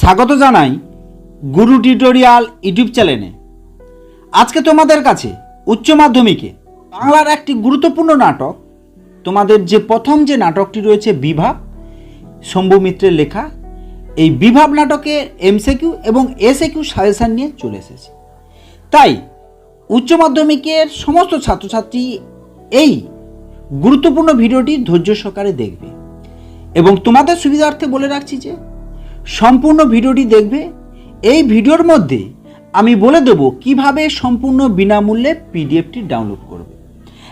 স্বাগত জানাই গুরু tutorial YouTube চ্যানেলে। আজকে তোমাদের কাছে উচ্চ মাধ্যমিকে বাংলার একটি গুরুত্বপূর্ণ নাটক, তোমাদের যে প্রথম যে নাটকটি রয়েছে বিভাগ শম্ভু মিত্রের লেখা, এই বিভাব নাটকে এমসিকিউ এবং এসএকিউ সাজেশান নিয়ে চলে এসেছে। তাই উচ্চ মাধ্যমিকের সমস্ত ছাত্রছাত্রী এই গুরুত্বপূর্ণ ভিডিওটি ধৈর্য সহকারে দেখবে। এবং তোমাদের সুবিধার্থে বলে রাখছি যে সম্পূর্ণ ভিডিওটি দেখবে। এই ভিডিওর মধ্যে আমি বলে দেব কীভাবে সম্পূর্ণ বিনামূল্যে পিডিএফটি ডাউনলোড করবে।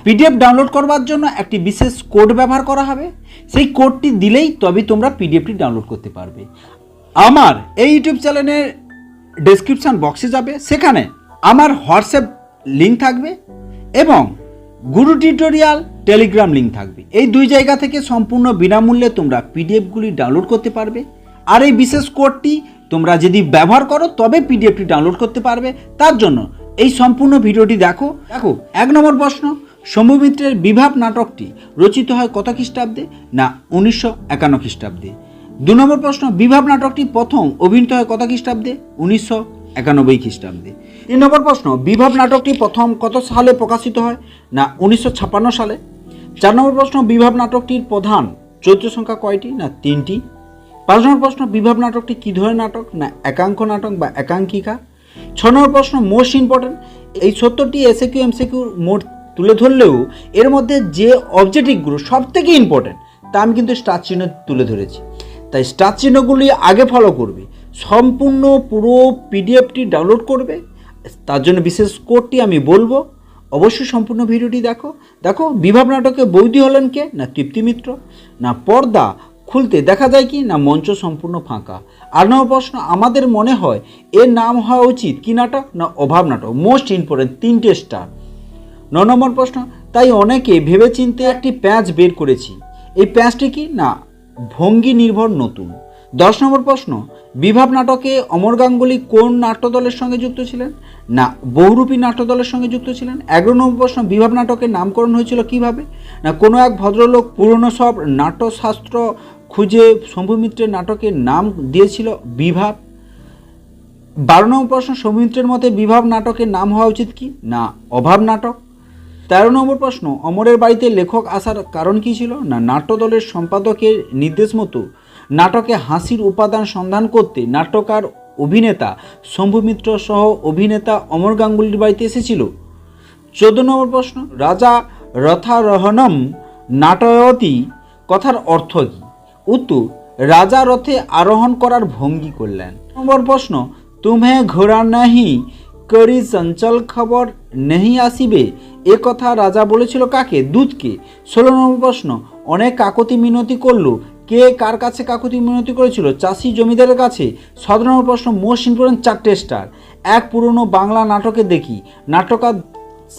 পিডিএফ ডাউনলোড করবার জন্য একটি বিশেষ কোড ব্যবহার করা হবে। সেই কোডটি দিলেই তবে তোমরা পিডিএফটি ডাউনলোড করতে পারবে। আমার এই ইউটিউব চ্যানেলের ডেসক্রিপশান বক্সে যাবে। সেখানে আমার হোয়াটসঅ্যাপ লিঙ্ক থাকবে এবং গুরু টিউটোরিয়াল টেলিগ্রাম লিঙ্ক থাকবে। এই দুই জায়গা থেকে সম্পূর্ণ বিনামূল্যে তোমরা পিডিএফগুলি ডাউনলোড করতে পারবে। আর এই বিশেষ কোডটি তোমরা যদি ব্যবহার করো, তবে পিডিএফটি ডাউনলোড করতে পারবে। তার জন্য এই সম্পূর্ণ ভিডিওটি দেখো। দেখো, এক নম্বর প্রশ্ন শম্ভু মিত্রের বিভাব নাটকটি রচিত হয় কত খ্রিস্টাব্দে? না, উনিশশো একান্ন খ্রিস্টাব্দে। দু নম্বর প্রশ্ন, বিভাব নাটকটি প্রথম অভিনীত হয় কত খ্রিস্টাব্দে? উনিশশো একানব্বই খ্রিস্টাব্দে। তিন নম্বর প্রশ্ন, বিভাব নাটকটি প্রথম কত সালে প্রকাশিত হয়? না, উনিশশো ছাপ্পান্ন সালে। চার নম্বর প্রশ্ন, বিভাব নাটকটির প্রধান চরিত্র সংখ্যা কয়টি? না, তিনটি। পাঁচ নম্বর প্রশ্ন, বিভাব নাটকটি কী ধরনের নাটক না একাঙ্ক নাটক বা একাঙ্কিকা ছ নম্বর প্রশ্ন মোস্ট ইম্পর্টেন্ট এই সত্তরটি এসে কিউ এমসে কিউ মোট তুলে ধরলেও এর মধ্যে যে অবজেক্টিভগুলো সব থেকে ইম্পর্টেন্ট তা আমি কিন্তু স্টার চিহ্ন তুলে ধরেছি। তাই স্টার চিহ্নগুলি আগে ফলো করবে, সম্পূর্ণ পুরো পিডিএফটি ডাউনলোড করবে, তার জন্য বিশেষ কোডটি আমি বলব। অবশ্যই সম্পূর্ণ ভিডিওটি দেখো। দেখো, বিভাব নাটকে বৌদি হলেন কে? না তৃপ্তি মিত্র, না পর্দা খুলতে দেখা যায় কি না মঞ্চ সম্পূর্ণ ফাঁকা। আর নম্বর প্রশ্ন, আমাদের মনে হয় এর নাম হওয়া উচিত কি নাটক না অভাব নাটক? মোস্ট ইম্পর্টেন্ট তিনটে স্টার ন নম্বর প্রশ্ন, তাই অনেকে ভেবেচিন্তে একটি প্যাঁচ বের করেছি। এই প্যাঁচটি কি না ভঙ্গি নির্ভর নতুন? দশ নম্বর প্রশ্ন, বিভাব নাটকে অমর গাঙ্গুলি কোন নাট্যদলের সঙ্গে যুক্ত ছিলেন? না, বহুরূপী নাট্যদলের সঙ্গে যুক্ত ছিলেন? এগারো নম্বর প্রশ্ন, বিভাব নাটকের নামকরণ হয়েছিল কীভাবে? না, কোনো এক ভদ্রলোক পুরনো সব নাট্যশাস্ত্র খুঁজে শম্ভু মিত্রের নাটকের নাম দিয়েছিল বিভাব। বারো নম্বর প্রশ্ন সৌমিত্রের মতে বিভাব নাটকের নাম হওয়া উচিত কি? না, অভাব নাটক। তেরো নম্বর প্রশ্ন, অমরের বাড়িতে লেখক আসার কারণ কি ছিল? না, নাট্যদলের সম্পাদকের নির্দেশ মতো। নাটকে হাসির উপাদান সন্ধান করতে নাট্যকার অভিনেতা শম্ভু মিত্র সহ অভিনেতা অমর গাঙ্গুলির বাড়িতে এসেছিল। চোদ্দ নম্বর প্রশ্ন, রাজা রথারহনম নাটয়তি কথার অর্থ কী? উত্তর রাজা রথে আরোহণ করার ভঙ্গি করলেন। নম্বর প্রশ্ন তুমে ঘোড়া নাহি, করি চঞ্চল খবর নেহি আসিবে? এ কথা রাজা বলেছিল কাকে? দুধকে ষোলো নম্বর প্রশ্ন, অনেক কাকতি মিনতি করল। কে কার কাছে কাকুতি মিনতি করেছিল? চাষি জমিদারের কাছে? সতেরো নম্বর প্রশ্ন মোস্ট ইম্পর্টেন্ট চারটে স্টার। এক পুরনো বাংলা নাটকে দেখি। নাটকার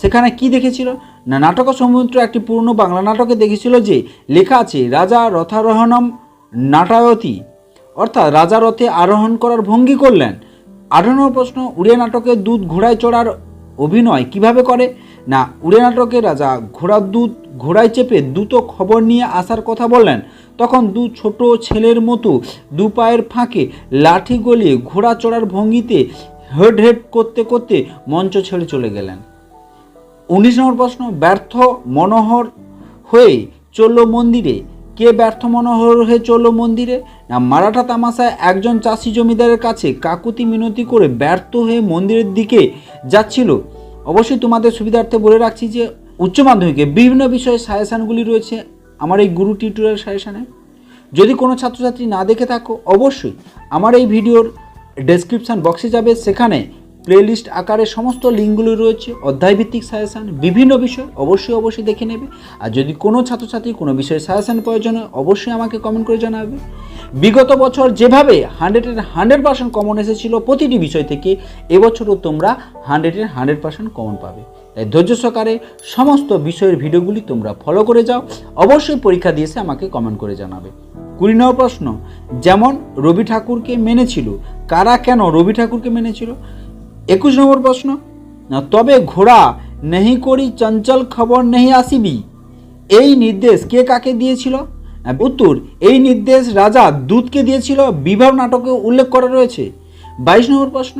সেখানে কি দেখেছিল? নাটক সমুদ্র একটি পুরনো বাংলা নাটকে দেখেছিল যে লেখা আছে, রাজা রথারোহণম নাটায়তি। অর্থাৎ রাজা রথে আরোহণ করার ভঙ্গি করলেন। আঠারো প্রশ্ন উড়িয়া নাটকে দুধ ঘোড়ায় চড়ার অভিনয় কীভাবে করে? না উড়িয়া নাটকে রাজা ঘোড়ার দুধ ঘোড়ায় চেপে দ্রুত খবর নিয়ে আসার কথা বললেন। তখন দু ছোট ছেলের মতো দু পায়ের ফাঁকে লাঠি গলিয়ে ঘোড়া চড়ার ভঙ্গিতে হেড হেড করতে করতে মঞ্চ ছেড়ে চলে গেলেন। উনিশ নম্বর প্রশ্ন, ব্যর্থ মনোহর হয়ে চলল মন্দিরে। কে ব্যর্থ মনোহর হয়ে চলল মন্দিরে? না, মারাঠা তামাশায় একজন চাষি জমিদারের কাছে কাকুতি মিনতি করে ব্যর্থ হয়ে মন্দিরের দিকে যাচ্ছিল। অবশ্যই তোমাদের সুবিধার্থে বলে রাখছি যে, উচ্চ মাধ্যমিকে বিভিন্ন বিষয়ে সাজেশানগুলি রয়েছে আমার এই গুরু টিউটোরিয়াল সাজেশানে। যদি কোনো ছাত্রছাত্রী না দেখে থাকো, অবশ্যই আমার এই ভিডিওর ডেসক্রিপশান বক্সে যাবে। সেখানে প্লেলিস্ট আকারে সমস্ত লিঙ্কগুলো রয়েছে, অধ্যায়ভিত্তিক সাজেশান বিভিন্ন বিষয় অবশ্যই অবশ্যই দেখে নেবে। আর যদি কোনো ছাত্রছাত্রী কোনো বিষয়ে সাজেশান প্রয়োজন হয় অবশ্যই আমাকে কমেন্ট করে জানাবে। বিগত বছর যেভাবে হান্ড্রেডের হান্ড্রেড পার্সেন্ট কমন এসেছিল প্রতিটি বিষয় থেকে, এবছরও তোমরা হান্ড্রেডের হান্ড্রেড পার্সেন্ট কমন পাবে। তাই ধৈর্য সহকারে সমস্ত বিষয়ের ভিডিওগুলি তোমরা ফলো করে যাও। অবশ্যই পরীক্ষা দিয়েছে আমাকে কমেন্ট করে জানাবে। কুড়ি নম্বর প্রশ্ন, যেমন রবি ঠাকুরকে মেনেছিল, কারা কেন রবি ঠাকুরকে মেনেছিল? একুশ নম্বর প্রশ্ন। তবে ঘোড়া নেহি করি চঞ্চল খবর নেহি আসিবি। এই নির্দেশ কে কাকে দিয়েছিল? উত্তর, এই নির্দেশ রাজা দুধকে দিয়েছিল বিবাহ নাটকে উল্লেখ করা রয়েছে। বাইশ নম্বর প্রশ্ন,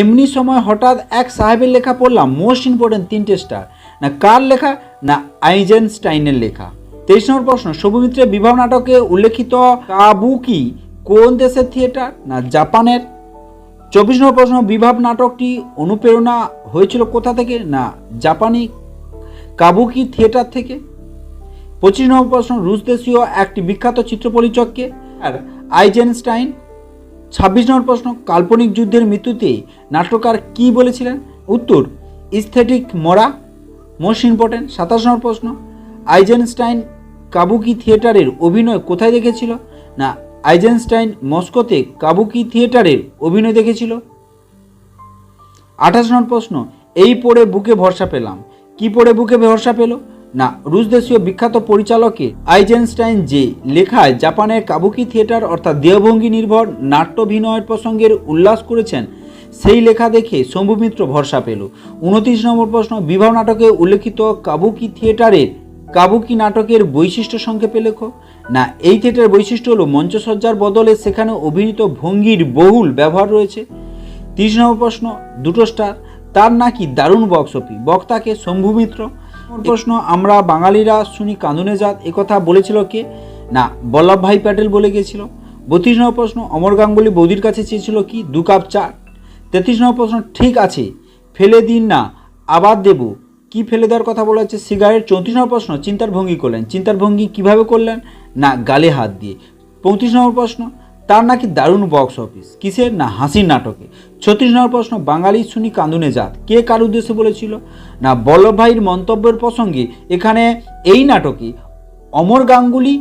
এমনি সময় হঠাৎ এক সাহেবের লেখা পড়লাম, মোস্ট ইম্পর্টেন্ট তিনটে স্টার না, কার লেখা? না, আইজেনস্টাইনের লেখা। তেইশ নম্বর প্রশ্ন সৌমিত্রের বিবাহ নাটকে উল্লেখিত কাবুকি কোন দেশের থিয়েটার? না, জাপানের? চব্বিশ নম্বর প্রশ্ন, বিভাব নাটকটি অনুপ্রেরণা হয়েছিল কোথা থেকে? না, জাপানি কাবুকি থিয়েটার থেকে। পঁচিশ নম্বর প্রশ্ন, রুশ দেশীয় একটি বিখ্যাত চিত্র পরিচককে আর আইজেনস্টাইন। ছাব্বিশ নম্বর প্রশ্ন, কাল্পনিক যুদ্ধের মৃত্যুতে নাট্যকার কি বলেছিলেন? উত্তর ইস্থেটিক মরা মোস্ট ইম্পর্টেন্ট সাতাশ নম্বর প্রশ্ন, আইজেনস্টাইন কাবুকি থিয়েটারের অভিনয় কোথায় দেখেছিল? না আইজেনস্টাইন মস্কোতে কাবুকি থিয়েটারের অভিনয় দেখেছিল? আঠাশ নম্বর প্রশ্ন, এই পড়ে বুকে ভরসা পেলাম। কি পড়ে বুকে ভরসা পেল? না, রুশ দেশীয় বিখ্যাত পরিচালকে আইজেনস্টাইন যে লেখায় জাপানের কাবুকি থিয়েটার অর্থাৎ দেহভঙ্গি নির্ভর নাট্যভিনয়ের প্রসঙ্গের উল্লাস করেছেন, সেই লেখা দেখে শম্ভু মিত্র ভরসা পেল। উনত্রিশ নম্বর প্রশ্ন, বিবাহ নাটকে উল্লেখিত কাবুকি থিয়েটারের কাবুকি নাটকের বৈশিষ্ট্য সংক্ষেপে লেখো। না, এই থিয়েটারের বৈশিষ্ট্য হলো মঞ্চসজ্জার বদলে সেখানে অভিনীত ভঙ্গির বহুল ব্যবহার রয়েছে। তিরিশ নম্বর প্রশ্ন, দুটো স্টার, তার নাকি দারুণ বক্স অফি বক্তাকে শম্ভু মিত্র। প্রশ্ন, আমরা বাঙালিরা শুনি কাঁদুনে জাত একথা বলেছিল কে? না, বল্লভ ভাই প্যাটেল বলে গিয়েছিল। বত্রিশ নম্বর প্রশ্ন, অমর গাঙ্গুলি বৌদির কাছে চেয়েছিল কি? দু কাপ চা। তেত্রিশ নম্বর প্রশ্ন, ঠিক আছে, ফেলে দিন না, আবার দেব। কি ফেলে দেওয়ার কথা বলা হচ্ছে? সিগারেট, চৌত্রিশ নম্বর প্রশ্ন, চিন্তার ভঙ্গি করলেন। চিন্তার ভঙ্গি কীভাবে করলেন? না, গালে হাত দিয়ে। পঁয়ত্রিশ নম্বর প্রশ্ন, তার নাকি দারুণ বক্স অফিস কিসের? না, হাসির নাটকে। ছত্রিশ নম্বর প্রশ্ন, বাঙালি শুনি কান্দুনে জাত। কে কার উদ্দেশ্যে বলেছিল? না, বল্লভ ভাইয়ের মন্তব্যের প্রসঙ্গে এখানে এই নাটকে অমর গাঙ্গুলি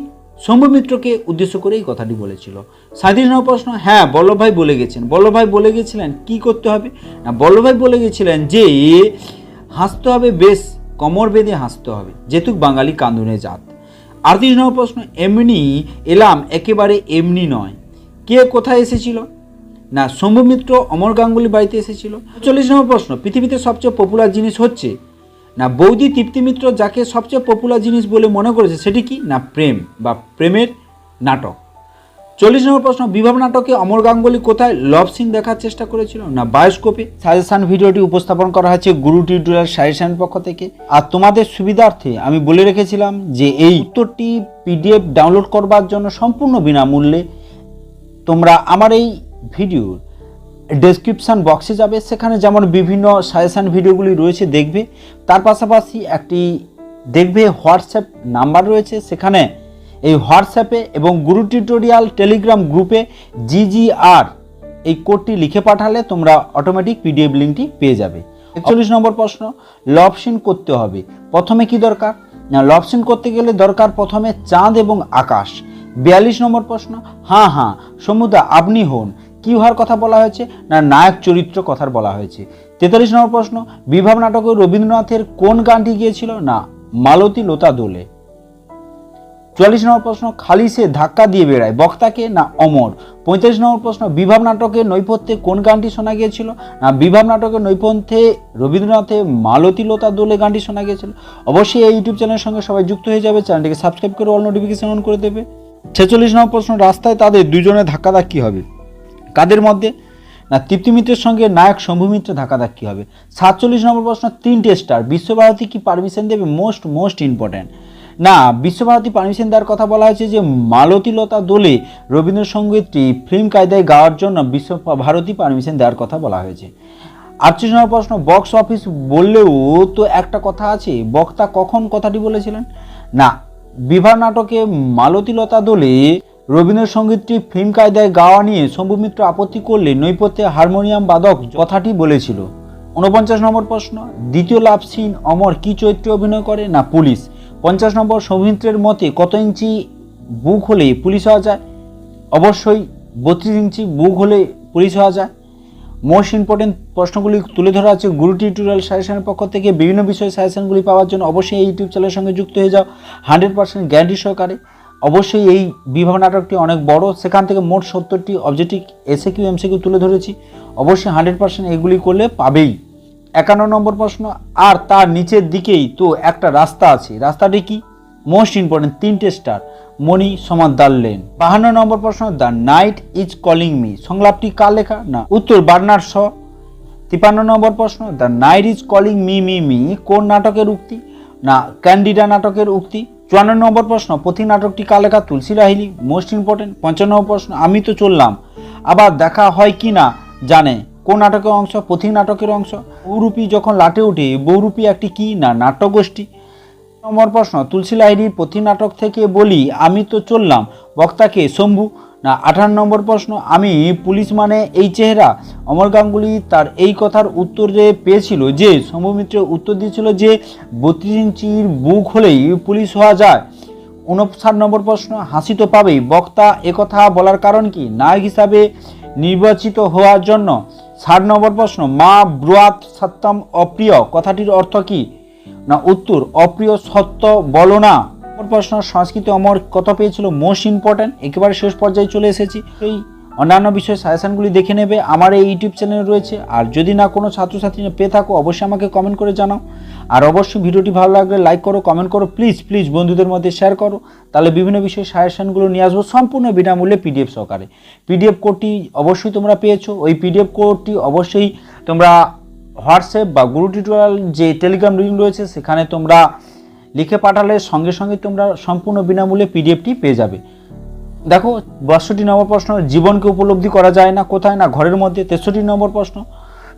শম্ভু মিত্রকে উদ্দেশ্য করে এই কথাটি বলেছিল। সাঁত্রিশ নম্বর প্রশ্ন হ্যাঁ বল্লভ ভাই বলে গেছেন। বল্লভ ভাই বলে গেছিলেন, কি করতে হবে? না, বল্লভ ভাই বলে গেছিলেন যে হাসতে হবে, বেশ, কমর বেঁধে হাসতে হবে, যেহেতু বাঙালি কান্দুনে জাত। আটত্রিশ নম্বর প্রশ্ন, এমনি এলাম একেবারে এমনি নয়। কে কোথায় এসেছিল? না, শম্ভু মিত্র অমর গাঙ্গুলি বাড়িতে এসেছিল। চল্লিশ নম্বর প্রশ্ন, পৃথিবীতে সবচেয়ে পপুলার জিনিস হচ্ছে? না, বৌদি তৃপ্তি মিত্র যাকে সবচেয়ে পপুলার জিনিস বলে মনে করেছে, সেটি কি? না, প্রেম বা প্রেমের নাটক। চল্লিশ নম্বর প্রশ্ন, বিভাব নাটকে অমর গাঙ্গুলি কোথায়? লভ সিন দেখার চেষ্টা করেছিল না বায়োস্কোপে? সাজেশন ভিডিওটি উপস্থাপন করা হয়েছে গুরু টিউটোরিয়াল সাজেশন পক্ষ থেকে। আর তোমাদের সুবিধার্থে আমি বলে রেখেছিলাম যে এই উত্তরটি পিডিএফ ডাউনলোড করবার জন্য সম্পূর্ণ বিনামূল্যে তোমরা আমার এই ভিডিওর ডেসক্রিপশান বক্সে যাবে। সেখানে যেমন বিভিন্ন সাজেশান ভিডিওগুলি রয়েছে, দেখবে। তার পাশাপাশি একটি দেখবে হোয়াটসঅ্যাপ নাম্বার রয়েছে। সেখানে এই হোয়াটসঅ্যাপে এবং গুরু টিউটোরিয়াল টেলিগ্রাম গ্রুপে জিজিআর এই কোডটি লিখে পাঠালে তোমরা অটোমেটিক পিডিএফ লিঙ্কটি পেয়ে যাবে। একচল্লিশ নম্বর প্রশ্ন, লবসিন করতে হবে। প্রথমে কি দরকার? না, লবসিন করতে গেলে দরকার প্রথমে চাঁদ এবং আকাশ। বিয়াল্লিশ নম্বর প্রশ্ন হ্যাঁ হ্যাঁ সমুদা আপনি হন। কি হওয়ার কথা বলা হয়েছে? না, নায়ক চরিত্র কথার বলা হয়েছে। তেতাল্লিশ নম্বর প্রশ্ন, বিভাব নাটকে রবীন্দ্রনাথের কোন গানটি গিয়েছিল? না, মালতী লতা দোলে চুয়াল্লিশ নম্বর প্রশ্ন, খালি সে ধাক্কা দিয়ে বেড়ায়, বক্তাকে না অমর? পঁয়তাল্লিশ নম্বর প্রশ্ন, বিভাব নাটকের নৈপথ্যে কোন গানটি শোনা গিয়েছিল? না, বিভাব নাটকের নৈপথ্যে রবীন্দ্রনাথে মালতী লতা দোলে গানটি শোনা গিয়েছিল। অবশ্যই এই ইউটিউব চ্যানেলের সঙ্গে সবাই যুক্ত হয়ে যাবে, চ্যানেলটিকে সাবস্ক্রাইব করে অল নোটিফিকেশন অন করে দেবে। ছেচল্লিশ নম্বর প্রশ্ন, রাস্তায় তাদের দুজনে ধাক্কাধাক্কি হবে? কাদের মধ্যে? না, তৃপ্তি মিত্রের সঙ্গে নায়ক শম্ভু মিত্র ধাক্কাধাক্কি হবে? সাতচল্লিশ নম্বর প্রশ্ন, তিনটে স্টার, বিশ্বভারতী কি পারমিশন দেবে? Most most important. না, বিশ্বভারতী পারমিশন দেওয়ার কথা বলা হয়েছে যে মালতীলতা দোলে রবীন্দ্রসঙ্গীতটি ফিল্ম কায়দায় গাওয়ার জন্য বিশ্বভারতী পারমিশন দেওয়ার কথা বলা হয়েছে। আটত্রিশ নম্বর প্রশ্ন, বক্স অফিস বললেও তো একটা কথা আছে, বক্তা কখন কথাটি বলেছিলেন? না বিবাহ নাটকে মালতীলতা দোলে রবীন্দ্রসঙ্গীতটি ফিল্ম কায়দায় গাওয়া নিয়ে শম্ভু মিত্র আপত্তি করলে নৈপথ্যে হারমোনিয়াম বাদক কথাটি বলেছিল। উনপঞ্চাশ নম্বর প্রশ্ন, দ্বিতীয় লাভ সিন অমর কি চরিত্রে অভিনয় করে না পুলিশ? পঞ্চাশ নম্বর সৌমিত্রের মতে কত ইঞ্চি বুক হলে পুলিশ হওয়া যায়? অবশ্যই বত্রিশ ইঞ্চি বুক হলে পুলিশ হওয়া যায়। মোস্ট ইম্পর্টেন্ট প্রশ্নগুলি তুলে ধরা আছে গুরু টিউটোরিয়াল সাজেশনের পক্ষ থেকে। বিভিন্ন বিষয়ে সাজেশনগুলি পাওয়ার জন্য অবশ্যই এই ইউটিউব চ্যানেলের সঙ্গে যুক্ত হয়ে যাও। হান্ড্রেড পার্সেন্ট গ্যারান্টি সহকারে। অবশ্যই এই বিভাগ নাটকটি অনেক বড়। সেখান থেকে মোট সত্তরটি অবজেক্টিভ এসে কিউ এমসি কিউ তুলে ধরেছি। অবশ্যই হান্ড্রেড পার্সেন্ট এগুলি করলে পাবেই। একান্ন নম্বর প্রশ্ন, আর তার নিচের দিকেই তো একটা রাস্তা আছে। রাস্তাটি কি? মোস্ট ইম্পর্টেন্ট তিনটে স্টার মণি সমাদ্দার লেন। বাহান্ন নম্বর প্রশ্ন the night is calling me সংলাপটি কার লেখা? না, উত্তর বার্নার শ। তিপান্ন নম্বর প্রশ্ন the night is calling me me me কোন নাটকের উক্তি? না, ক্যান্ডিডা নাটকের উক্তি। চুয়ান্ন নম্বর প্রশ্ন পথি নাটকটি কার লেখা? তুলসী রাহিলি মোস্ট ইম্পর্টেন্ট পঞ্চান্ন প্রশ্ন, আমি তো চললাম। আবার দেখা হয় কি না? জানে। কোন নাটকের অংশ পথিক নাটকের অংশ? বহুরূপী যখন লাটে ওঠে, বৌরূপী একটি কি? না, নাট্যগোষ্ঠী। নম্বর প্রশ্ন, তুলসী লাহিড়ির পথি নাটক থেকে বলি, আমি তো চললাম। বক্তাকে শম্ভু। না, আঠারো নম্বর প্রশ্ন, আমি পুলিশ মানে এই চেহারা? অমর গাঙ্গুলি তার এই কথার উত্তরে পেয়েছিল, যে শম্ভু মিত্র উত্তর দিয়েছিল যে বত্রিশ ইঞ্চির বুক হলেই পুলিশ হওয়া যায়। উনষাট নম্বর প্রশ্ন, হাসি তো পাবেই। বক্তা একথা বলার কারণ কি? নায়ক হিসাবে নির্বাচিত হওয়ার জন্য। ষাট নম্বর প্রশ্ন, মা ব্রুয়াত সত্যম অপ্রিয়, কথাটির অর্থ কি? না, উত্তর, অপ্রিয় সত্য বলো না। প্রশ্ন, সংস্কৃত অমর কত পেয়েছিল? মোস্ট ইম্পর্ট্যান্ট, একেবারে শেষ পর্যায়ে চলে এসেছি। এই অন্যান্য বিষয় সাজেশনগুলি দেখে নেবে, আমার এই ইউটিউব চ্যানেল রয়েছে। আর যদি না কোনো ছাত্রছাত্রী পেয়ে থাকো, অবশ্যই আমাকে কমেন্ট করে জানাও। আর অবশ্যই ভিডিওটি ভালো লাগলে লাইক করো কমেন্ট করো প্লিজ প্লিজ বন্ধুদের মধ্যে শেয়ার করো। তাহলে বিভিন্ন বিষয়ে সাজেশনগুলো নিয়ে আসব সম্পূর্ণ বিনামূল্যে পিডিএফ সহকারে। পিডিএফ কোডটি অবশ্যই তোমরা পেয়েছ। ওই পিডিএফ কোডটি অবশ্যই তোমরা হোয়াটসঅ্যাপ বা গুরু টিউটোরিয়াল যে টেলিগ্রাম লিঙ্ক রয়েছে, সেখানে তোমরা লিখে পাঠালে সঙ্গে সঙ্গে তোমরা সম্পূর্ণ বিনামূল্যে পিডিএফটি পেয়ে যাবে। দেখো, বাষট্টি নম্বর প্রশ্ন, জীবনকে উপলব্ধি করা যায় না, কোথায় না ঘরের মধ্যে? তেষট্টি নম্বর প্রশ্ন,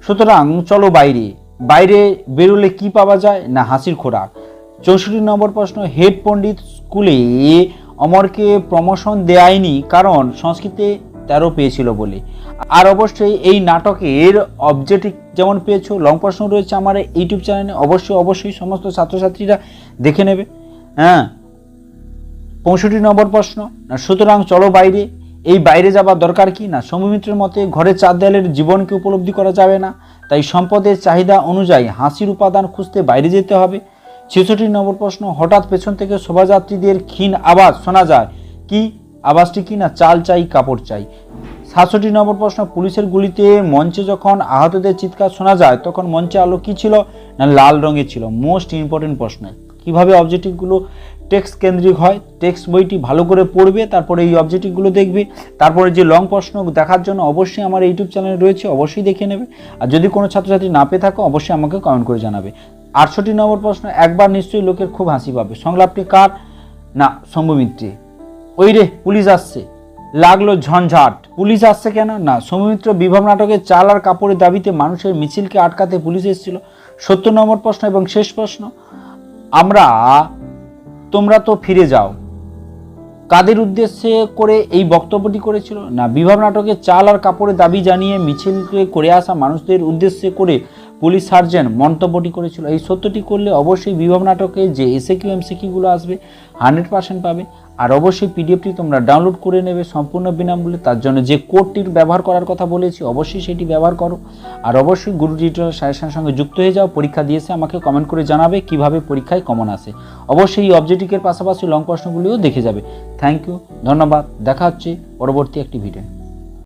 সুতরাং চলো বাইরে। বাইরে বেরোলে কি পাওয়া যায়? না, হাসির খোরাক। চৌষট্টি নম্বর প্রশ্ন, হেড পণ্ডিত স্কুলে অমরকে প্রমোশন দেয়নি কারণ সংস্কৃতে তেরো পেয়েছিল বলে। আর অবশ্যই এই নাটকের অবজেক্টিভ যেমন পেয়েছ লং প্রশ্ন রয়েছে আমার ইউটিউব চ্যানেলে অবশ্যই অবশ্যই সমস্ত ছাত্রছাত্রীরা দেখে নেবে। হ্যাঁ পঁয়ষট্টি নম্বর প্রশ্ন, না সুতরাং চলো বাইরে, এই বাইরে যাবার দরকার কি? না সমমিত্রের মতে ঘরের চার দেয়ালের জীবনকে উপলব্ধি করা যাবে না, তাই সম্পদের চাহিদা অনুযায়ী হাসির উপাদান খুঁজতে বাইরে যেতে হবে। ছেষট্টি নম্বর প্রশ্ন, হঠাৎ পেছন থেকে শোভাযাত্রীদের ক্ষীণ আওয়াজ শোনা যায়। কি? আওয়াজটি কি? না চাল চাই, কাপড় চাই। সাতষট্টি নম্বর প্রশ্ন, পুলিশের গুলিতে মঞ্চে যখন আহতদের চিৎকার শোনা যায়, তখন মঞ্চে আলো কি ছিল? না লাল রঙের ছিল? মোস্ট ইম্পর্টেন্ট প্রশ্ন। কীভাবে অবজেক্টিভগুলো টেক্সট কেন্দ্রিক হয়, টেক্সট বইটি ভালো করে পড়বে, তারপরে এই অবজেক্টিভগুলো দেখবে, তারপরে যে লং প্রশ্ন দেখার জন্য অবশ্যই আমার ইউটিউব চ্যানেল রয়েছে, অবশ্যই দেখে নেবে। আর যদি কোনো ছাত্রছাত্রী না পেয়ে থাকো, অবশ্যই আমাকে কমেন্ট করে জানাবে। আটষট্টি নম্বর প্রশ্ন, একবার নিশ্চয়ই লোকের খুব হাসি পাবে। সংলাপটি কার? না সম্ভমিত্রী ওই রে, পুলিশ আসছে। লাগল ঝঞ্ঝাট। পুলিশ আসছে কেন? না সৌমিত্র বিভব নাটকের চাল আর কাপড়ের দাবিতে মানুষের মিছিলকে আটকাতে পুলিশ এসেছিল। সত্তর নম্বর প্রশ্ন এবং শেষ প্রশ্ন। আমরা তোমরা তো ফিরে যাও। কাদের উদ্দেশ্যে করে এই বক্তব্যটি করেছিল? না, বিভাব নাটকে চাল আর কাপড়ের দাবি জানিয়ে মিছিল করে আসা মানুষদের উদ্দেশ্যে করে পুলিশ সার্জেন্ট মন্তব্যটি করেছিল। এই সত্যটি করলে অবশ্যই বিভাব নাটকে যে এসে কিউ এমসিকিউগুলো আসবে, হান্ড্রেড পার্সেন্ট পাবে। আর অবশ্যই পিডিএফটি তোমরা ডাউনলোড করে নেবে সম্পূর্ণ বিনামূল্যে। তার জন্য যে কোডটির ব্যবহার করার কথা বলেছি, অবশ্যই সেটি ব্যবহার করো। আর অবশ্যই গুরু ডিজিটাল সাজেশনের সঙ্গে যুক্ত হয়ে যাও, পরীক্ষা দিয়েছে আমাকে কমেন্ট করে জানাবে কীভাবে পরীক্ষায় কমন আসে অবশ্যই এই অবজেক্টিভের পাশাপাশি লং প্রশ্নগুলিও দেখে যাবে। থ্যাংক ইউ ধন্যবাদ, দেখা হচ্ছে পরবর্তী একটি ভিডিও